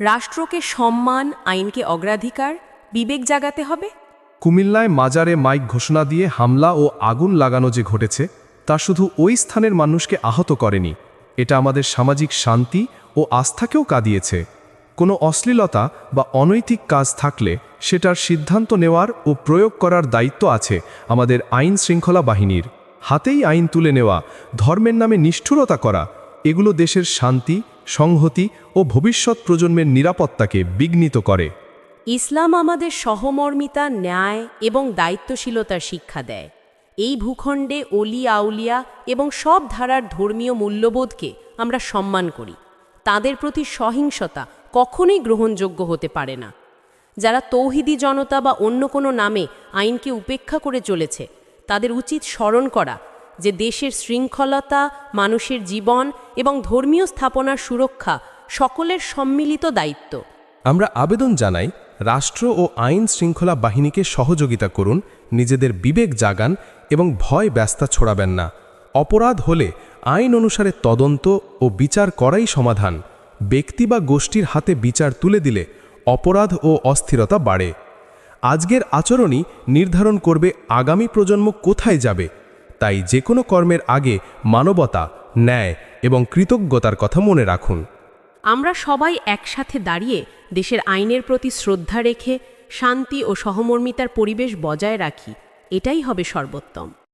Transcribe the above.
রাষ্ট্রকে সম্মান, আইনকে অগ্রাধিকার, বিবেক জাগাতে হবে। কুমিল্লায় মাজারে মাইক ঘোষণা দিয়ে হামলা ও আগুন লাগানো যে ঘটেছে, তা শুধু ওই স্থানের মানুষকে আহত করেনি। এটা আমাদের সামাজিক শান্তি ও আস্থাকেও কাঁদিয়েছে। কোনো অশ্লীলতা বা অনৈতিক কাজ থাকলে সেটার সিদ্ধান্ত নেওয়ার ও প্রয়োগ করার দায়িত্ব আছে আমাদের আইন শৃঙ্খলা বাহিনীর। হাতেই আইন তুলে নেওয়া, ধর্মের নামে নিষ্ঠুরতা করা এগুলো দেশের শান্তি, সংহতি ও ভবিষ্যৎ প্রজন্মের নিরাপত্তাকে বিঘ্নিত করে। ইসলাম আমাদের সহমর্মিতা, ন্যায় এবং দায়িত্বশীলতার শিক্ষা দেয়। এই ভূখণ্ডে অলি, আউলিয়া এবং সব ধারার ধর্মীয় মূল্যবোধকে আমরা সম্মান করি। তাদের প্রতি সহিংসতা কখনোই গ্রহণযোগ্য হতে পারে না। যারা তৌহিদি জনতা বা অন্য কোনো নামে আইনকে উপেক্ষা করে চলেছে, তাদের উচিত স্মরণ করা যে দেশের শৃঙ্খলতা, মানুষের জীবন এবং ধর্মীয় স্থাপনার সুরক্ষা সকলের সম্মিলিত দায়িত্ব। আমরা আবেদন জানাই, রাষ্ট্র ও আইন শৃঙ্খলা বাহিনীকে সহযোগিতা করুন, নিজেদের বিবেক জাগান এবং ভয় ব্যস্তা ছড়াবেন না। অপরাধ হলে আইন অনুসারে তদন্ত ও বিচার করাই সমাধান। ব্যক্তি বা গোষ্ঠীর হাতে বিচার তুলে দিলে অপরাধ ও অস্থিরতা বাড়ে। আজকের আচরণই নির্ধারণ করবে আগামী প্রজন্ম কোথায় যাবে তাই যে কোনো কর্মের আগে মানবতা, ন্যায় এবং কৃতজ্ঞতার কথা মনে রাখুন। আমরা সবাই একসাথে দাঁড়িয়ে দেশের আইনের প্রতি শ্রদ্ধা রেখে শান্তি ও সহমর্মিতার পরিবেশ বজায় রাখি। এটাই হবে সর্বোত্তম।